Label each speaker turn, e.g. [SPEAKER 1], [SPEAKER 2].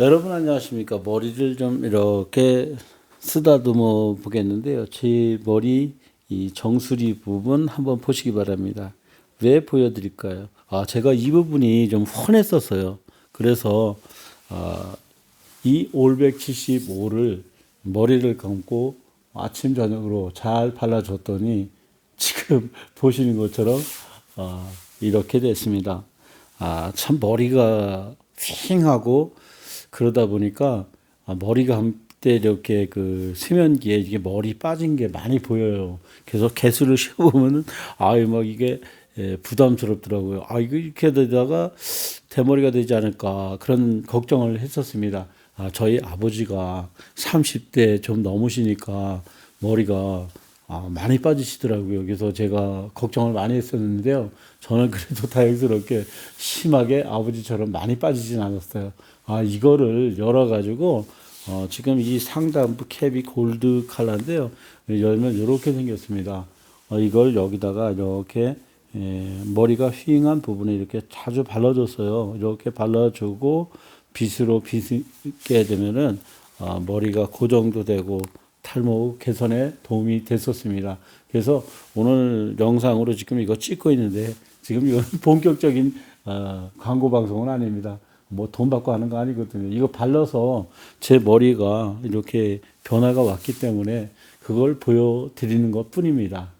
[SPEAKER 1] 여러분 안녕하십니까? 머리를 좀 이렇게 쓰다듬어 보겠는데요. 제 머리 이 정수리 부분 한번 보시기 바랍니다. 왜 보여드릴까요? 아 제가 이 부분이 좀 훤했었어요. 그래서 아, 이 올백 75를 머리를 감고 아침 저녁으로 잘 발라줬더니 지금 보시는 것처럼 아, 이렇게 됐습니다. 아, 참 머리가 휑하고 그러다 보니까 아, 머리가 한때 이렇게 그 세면기에 이게 머리 빠진 게 많이 보여요. 그래서 개수를 씌워보면은 아유 막 이게 예, 부담스럽더라고요. 아 이거 이렇게 되다가 대머리가 되지 않을까 그런 걱정을 했었습니다. 아 저희 아버지가 30대 좀 넘으시니까 머리가 아, 많이 빠지시더라고요. 그래서 제가 걱정을 많이 했었는데요. 저는 그래도 다행스럽게 심하게 아버지처럼 많이 빠지진 않았어요. 아, 이거를 열어가지고, 어, 지금 이 상단부 캡이 골드 컬러인데요. 열면 이렇게 생겼습니다. 어, 이걸 여기다가 이렇게 예, 머리가 휘잉한 부분에 이렇게 자주 발라줬어요. 이렇게 발라주고 빗으로 빗게 되면은 어, 머리가 고정도 되고 탈모 개선에 도움이 됐었습니다. 그래서 오늘 영상으로 지금 이거 찍고 있는데 지금 이건 본격적인 어, 광고 방송은 아닙니다. 뭐 돈 받고 하는 거 아니거든요. 이거 발라서 제 머리가 이렇게 변화가 왔기 때문에 그걸 보여드리는 것 뿐입니다.